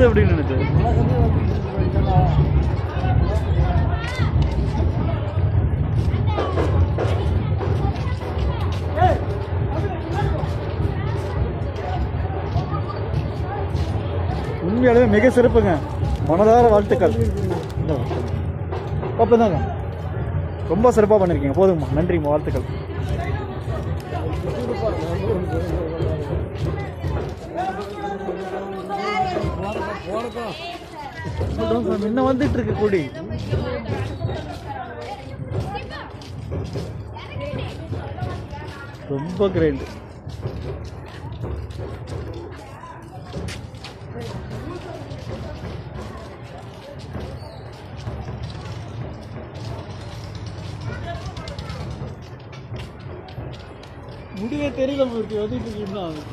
அப்படின்னு எப்படின்னு நினைச்சேன் உண்மையாலுமே மிக சிறப்புங்க. மனதார வாழ்த்துக்கள். அப்பதாங்க ரொம்ப சிறப்பாக பண்ணியிருக்கீங்க போதுங்கம்மா நன்றிம்மா. வாழ்த்துக்கள். முன்ன வந்துட்டு இருக்கு கூடி? ரொம்ப கிரேட் முடிவே தெரியல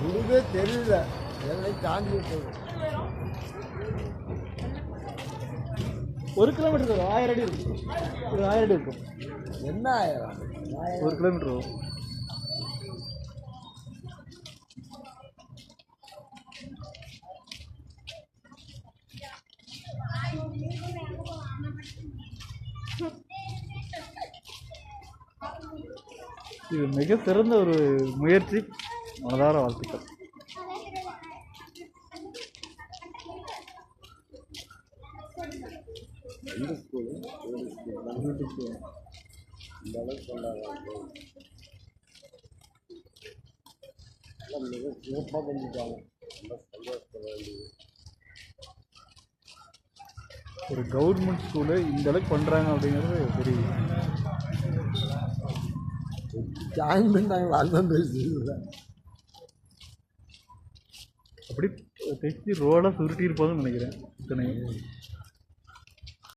முடிவே தெரியல. எல்லாம் தாண்டி போகுது. ஒரு கிலோமீட்டர் இருக்கும். ஆயிரம் அடி இருக்கும். ஒரு ஆயிரம் அடி இருக்கும். என்ன ஆயிரம்? ஒரு கிலோமீட்டர் வரும் இது மிக சிறந்த ஒரு முயற்சி மனதார வாழ்த்துக்கள். இந்த அளவுக்கு கொண்டாடுறாங்க மிக சிறப்பாக பண்ணிட்டாங்க ரொம்ப சந்தோஷப்பட வேண்டியது ஒரு கவர்மெண்ட் ஸ்கூலு இந்த அளவுக்கு பண்ணுறாங்க அப்படிங்கிறது பெரிய ஜாயின் பண்ணாங்களா அதுதான் பேசுறது அப்படி தைச்சி ரோடாக சுருட்டி இருப்பாங்கன்னு நினைக்கிறேன் இத்தனை